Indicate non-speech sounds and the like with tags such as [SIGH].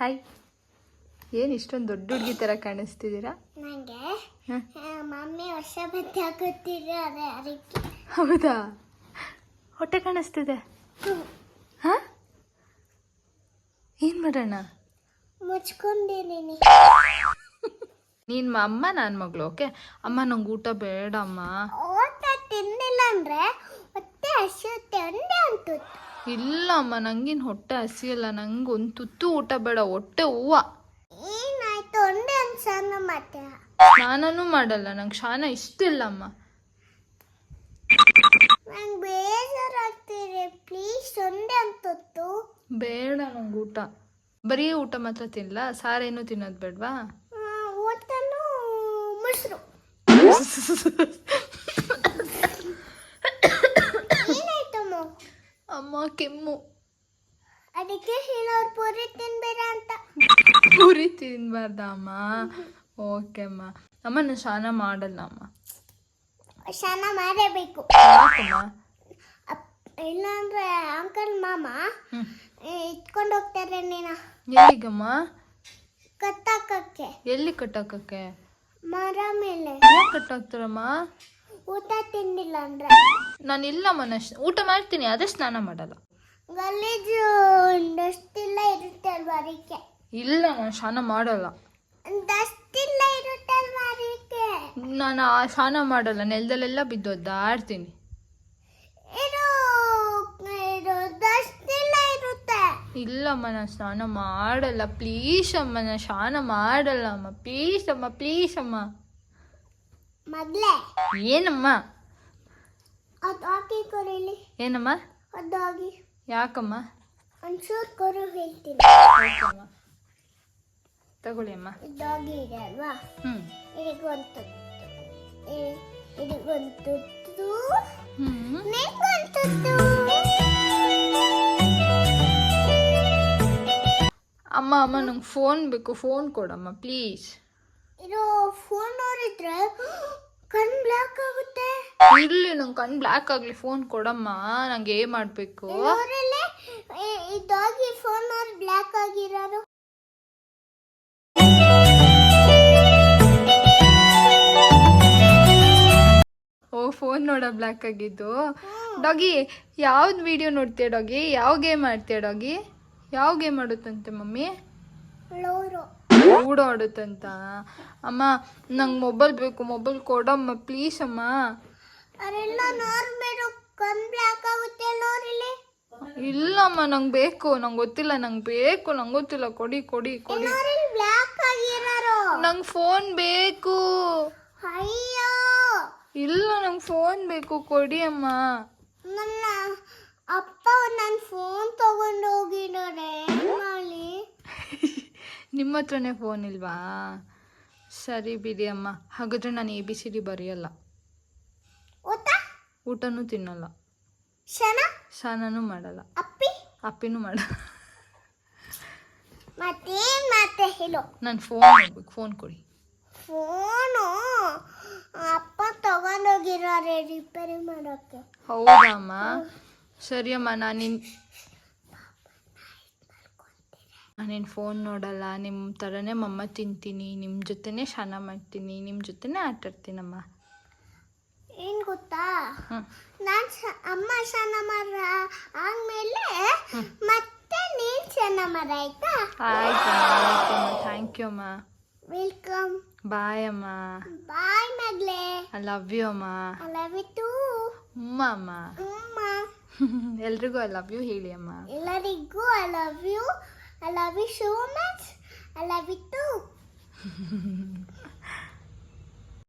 Hi ಏನು ಇಷ್ಟೊಂದು ದೊಡ್ಡ ಹುಡುಗಿ ಥರ ಕಾಣಿಸ್ತಿದ್ದೀರಾ? ನನಗೆ ಮಮ್ಮಿ ಹೊಸ ಬಟ್ಟೆ ಅದಕ್ಕೆ. ಹೌದಾ? ಹೊಟ್ಟೆ ಕಾಣಿಸ್ತಿದೆ. ಹಾಂ? ಏನು ಮಾಡೋಣ? ಮುಚ್ಕೊಂಡಿದ್ದೀನಿ. ನೀನು ಅಮ್ಮ ನಾನು ಮಗಳು ಓಕೆ? ಅಮ್ಮ ನಂಗೆ ಊಟ ಬೇಡಮ್ಮ. ಊಟ ತಿಂದಿಲ್ಲ ಅಂದ್ರೆ ಹೊಟ್ಟೆ ಹಸಿಯುತ್ತೆ ಒಂದೇ ಅಂತು ಇಲ್ಲ ಅಮ್ಮ ನಂಗಿನ್ ಹೊಟ್ಟೆ ಹಸಿಯಲ್ಲ ನಂಗೆ ಒಂದು ತುತ್ತು ಊಟ ಬೇಡ ಹೊಟ್ಟೆ ಹೂವ. ಸ್ನಾನನೂ ಮಾಡಲ್ಲ ನಂಗೆ ಶಾನ ಇಷ್ಟ ಇಲ್ಲ ಅಮ್ಮ ಬೇಡ ನಂಗೆ ಊಟ. ಬರೀ ಊಟ ಮಾತ್ರ ತಿನ್ನಲ್ಲ ಸಾರೇನು ತಿನ್ನೋದು ಬೇಡವಾ? ಮೊಸರು. [LAUGHS] ಅದಕ್ಕೆ ಹೇಳೋರು ಪೂರಿ ತಿನ್ಬೇಡ ಅಂತ. ಪೂರಿ ತಿನ್ಬಾರ್ದಮ್ಮ. ಓಕೆ ಅಮ್ಮ ಅಮ್ಮ ನಾನು ಸ್ನಾನ ಮಾಡಲ್ಲ ಅಮ್ಮ ಸ್ನಾನ ಮಾಡಬೇಕು. ಇಲ್ಲಾಂದ್ರೆ ಅಂಕಲ್ ಮಾಮ. ಇಟ್ಕೊಂಡು ಹೋಗ್ತಾರೆ ನೀನ. ಎಲ್ಲಿಗಮ್ಮ? ಕಟ್ಟಾಕಕ್ಕೆ. ಎಲ್ಲಿ ಕಟ್ಟಾಕಕ್ಕೆ? ಮರ ಮೇಲೆ. ಯಾಕೆ ಕಟ್ಟಾಕ್ತಾರಮ್ಮ? ಊಟ ತಿಂದಿಲ್ಲ ಅಂದ್ರೆ. ನಾನು ಇಲ್ಲಮ್ಮ ನಾನು ಊಟ ಮಾಡ್ತೀನಿ ಅದೇ ಸ್ನಾನ ಮಾಡಲ್ಲ. ಗಲೀಜು ಡಸ್ಟಿಲ್ಲ ಇರುತ್ತೆ ಅಲ್ವಾ ಅದಕ್ಕೆ? ಇಲ್ಲ ನಾನು ಸ್ನಾನ ಮಾಡಲ್ಲ. ಡಸ್ಟಿಲ್ಲ ಇರುತ್ತೆ ಅಲ್ವಾ ಅದಕ್ಕೆ? ನಾನು ಆ ಸ್ನಾನ ಮಾಡಲ್ಲ ನೆಲದಲ್ಲೆಲ್ಲ ಬಿದ್ದು ಆಡ್ತೀನಿ. ಇದು ಡಸ್ಟ್ ಇಲ್ಲ ಇರುತ್ತೆ. ಇಲ್ಲಮ್ಮ ನಾನು ಸ್ನಾನ ಮಾಡಲ್ಲ. ಪ್ಲೀಸ್ ಅಮ್ಮ ನಾನು ಸ್ನಾನ ಮಾಡಲ್ಲ ಅಮ್ಮ. ಪ್ಲೀಸ್ ಅಮ್ಮ ಪ್ಲೀಸ್ ಅಮ್ಮ. ಮೊದ್ಲೇ? ಏನಮ್ಮ? ಅದು ಹಾಕಿ ಕೊರಿಲಿ ಏನಮ್ಮ? ಅದು ಹೋಗಿ ಯಾಕಮ್ಮ? ಒಂಚೂರು ಕೊರು ಹೇಳ್ತೀನಿ. ಓಕೆ ಅಮ್ಮ ತಗೊಳ್ಳಿ ಅಮ್ಮ ಇದಾಗಿ ಇದೆ ಅಲ್ವಾ? ಹ್ಞೂ ಇದಕ್ಕೊಂದು ಇದಕ್ಕೊಂದು ಹ್ಞೂ ನಿಗೊಂದು ಅಮ್ಮ ಅಮ್ಮ ನಂಗೆ ಫೋನ್ ಬೇಕು. ಫೋನ್ ಕೊಡಮ್ಮ ಪ್ಲೀಸ್ ಇದು ಫೋನ್ ನೋಡಿದ್ರೆ ಕಣ್ ಬ್ಲಾಕ್ ಆಗುತ್ತೆ. ಇರ್ಲಿ ನಂಗೆ ಕಣ್ ಬ್ಲಾಕ್ ಆಗಲಿ ಫೋನ್ ಕೊಡಮ್ಮ ನಂಗೆ ಏನ್ ಮಾಡಬೇಕು? ಇದಾಗಿ ಫೋನ್ ಅವ್ರು ಬ್ಲಾಕ್ ಆಗಿರೋದು ಓ ಫೋನ್ ನೋಡ ಬ್ಲ್ಯಾಕ್ ಆಗಿದ್ದು. ಡಾಗಿ ಯಾವ್ದು ವಿಡಿಯೋ ನೋಡ್ತೀಯ ಡಾಗಿ ಯಾವ ಗೇಮ್ ಆಡ್ತೀಯ ಡಾಗಿ ಯಾವ ಗೇಮ್ ಆಡುತ್ತಂತೆ ಮಮ್ಮಿ? ಲೋರು ಲೂಡೋ ಆಡುತ್ತಂತ ಅಮ್ಮ ನಂಗೆ ಮೊಬೈಲ್ ಬೇಕು ಮೊಬೈಲ್ ಕೊಡಮ್ಮ ಪ್ಲೀಸ್ ಅಮ್ಮ. ಅದೆಲ್ಲ ನೋಡ್ಬೇಡು ಕಣ್ ಬ್ಲಾಕ್ ಆಗುತ್ತೆ ನೋಡಿಲ್ಲಿ ಇಲ್ಲಮ್ಮ ನಂಗೆ ಬೇಕು ನಂಗೆ ಗೊತ್ತಿಲ್ಲ ನಂಗೆ ಬೇಕು ನಂಗೆ ಗೊತ್ತಿಲ್ಲ. ಕೊಡಿ ಕೊಡಿ ಕೊಡಿ. ನೋಡಿಲ್ಲಿ ಬ್ಲಾಕ್ ಆಗಿರೋರು ನಂಗೆ ಫೋನ್ ಬೇಕು. ಅಯ್ಯೋ. ಇಲ್ಲ ನಂಗೆ ಫೋನ್ ಬೇಕು. ಕೊಡಿ ಅಮ್ಮ. ನನ್ನ ಅಪ್ಪ ನನ್ನ ಫೋನ್ ತಗೊಂಡು ಹೋಗಿದ್ದಾರೆ ಮಾಡಿ ನಿಮ್ಮ ಹತ್ರನೇ ಫೋನ್ ಇಲ್ವಾ? ಸರಿ ಬಿಡಿ ಅಮ್ಮ. ಹಾಗಾದ್ರೆ ನಾನು ಎ ಬಿ ಸಿ ಡಿ ಬರೆಯಲ್ಲ. ಊಟ? ಊಟನೂ ತಿನ್ನಲ್ಲ. ಶನ ಸ್ನಾನನೂ ಮಾಡಲ್ಲ. ಅಪ್ಪಿ? ಅಪ್ಪಿನೂ ಮಾಡಲ್ಲ. ಮತ್ತೇನ್ ಮತ್ತೆ ಹೇಳು? ನಾನು ಫೋನ್ ಮಾಡ್ಬೇಕು ಫೋನ್ ಕೊಡಿ. ಫೋನು ಅಪ್ಪ ತಗೊಂಡೋಗಿರೋ ರಿಪೇರಿ ಮಾಡೋಕ್ಕೆ. ಹೌದಮ್ಮ ಸರಿ ಅಮ್ಮ ನಾನಿನ್ ನಾನೇನು ಫೋನ್ ನೋಡಲ್ಲ ನಿಮ್ಮ ಥರನೇ ಮಮ್ಮ ತಿಂತೀನಿ ನಿಮ್ಮ ಜೊತೆನೇ ಸ್ನಾನ ಮಾಡ್ತೀನಿ ನಿಮ್ಮ ಜೊತೆನೇ ಆಟ ಆಡ್ತೀನಮ್ಮ. ಏನ್ ಗೊತ್ತಾ? ನಾನು ನಾನ್ ಅಮ್ಮ ಸ್ನಾನ ಮಾಡ ಆದ್ಮೇಲೆ ಮತ್ತೆ ನೀನು ಸ್ನಾನ ಮಾಡ ಆಯ್ತಾ? ಆಯ್ತು ಥ್ಯಾಂಕ್ ಯು ಅಮ್ಮ. ವೆಲ್ಕಮ್ ಬಾಯ್ ಅಮ್ಮ. ಬಾಯ್ ಮಗ್ಲೆ. ಐ ಲವ್ ಯು ಅಮ್ಮ. ಐ ಲವ್ ಯು ಟು ಅಮ್ಮ. ಅಮ್ಮ ಅಮ್ಮ. [LAUGHS] ಎಲ್ರಿಗೂ ಐ ಲವ್ ಯು ಹೇಳಿ ಅಮ್ಮ. ಎಲ್ಲರಿಗೂ I love you I love you so much. I love you too. [LAUGHS]